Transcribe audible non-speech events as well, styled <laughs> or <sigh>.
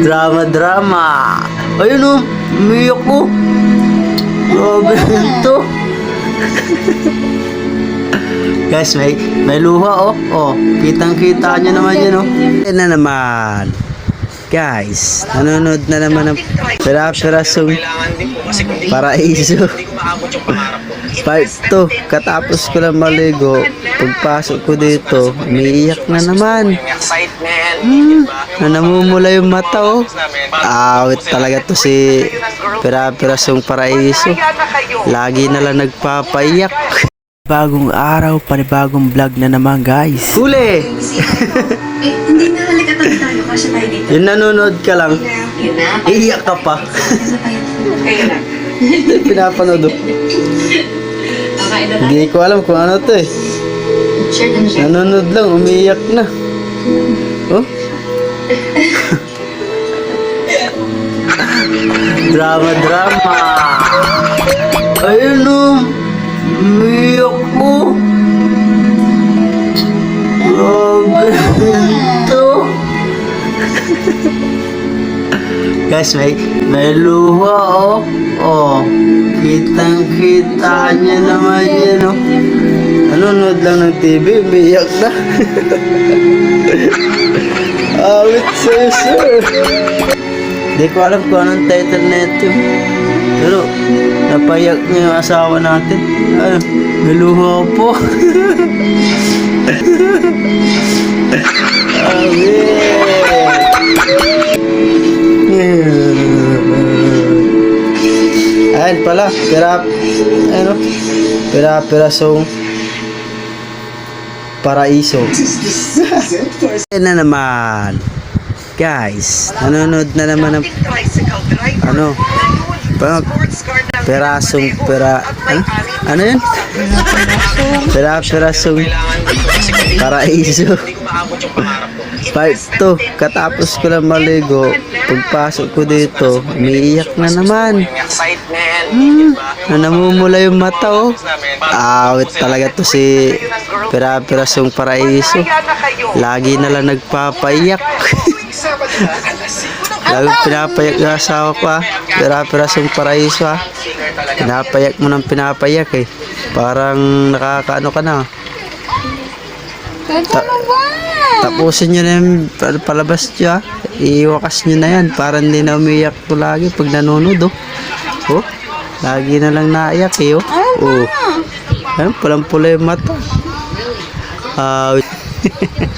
Drama, drama. Ayun o, umiyak ko. Grabe ito. Guys, may, may luha oh. Oh, kitang-kita nyo naman yun oh. Yan na naman. Guys, nanonood na naman ng pera-perasong paraiso. Part 2, katapos ko lang maligo, pagpasok ko dito, umiiyak na naman. Hmm, na namumula yung mata oh. Awit talaga to si pera-perasong paraiso. Lagi na lang nagpapaiyak. Bagong araw, panibagong vlog na naman guys. Huli! Eh, hindi na halika tayo tayo dito. Yung nanonood ka lang, iiyak ka pa. Ano. Pinapanood <laughs> Hindi ko alam kung ano to eh. Nanonood lang, umiiyak na. Oh? <laughs> drama, drama. Ayun oh. Umiiyak ko. Grabe <laughs> ito. Guys, may, may luha oh. Oh, kitang kita niya naman yan oh. Nanonood lang ng TV, umiiyak na. <laughs> Awit sa'yo, sir. Di ko alam kung anong title na ito. Pero, napayak niya yung asawa natin. Ano, may luha po. <laughs> Awit. Ayan pala, pera, ano, pera, perasong paraiso. <laughs> Ayan na naman. Guys, nanonood na naman ng ano, pa, perasong pera, ano, ano yun? Pera, perasong paraiso. Part 2, katapos ko lang maligo, pagpasok ko dito, umiiyak na naman. Hmm, na namumula yung mata oh. Awit talaga to si pera-perasong paraiso. Lagi na lang nagpapaiyak. <laughs> Lagi pinapayak yung asawa ko ah. Pera-perasong paraiso ah. Pinapayak mo ng pinapayak eh. Parang nakakaano ka na. Ta- tapusin nyo na yung pal- palabas nyo ah. Iwakas nyo na yan. Para hindi na umiyak ko lagi pag nanonood oh. Oh, lagi na lang naiyak eh oh. Oh. Ayun, pulang-pula yung mata. Ah, wait. <laughs>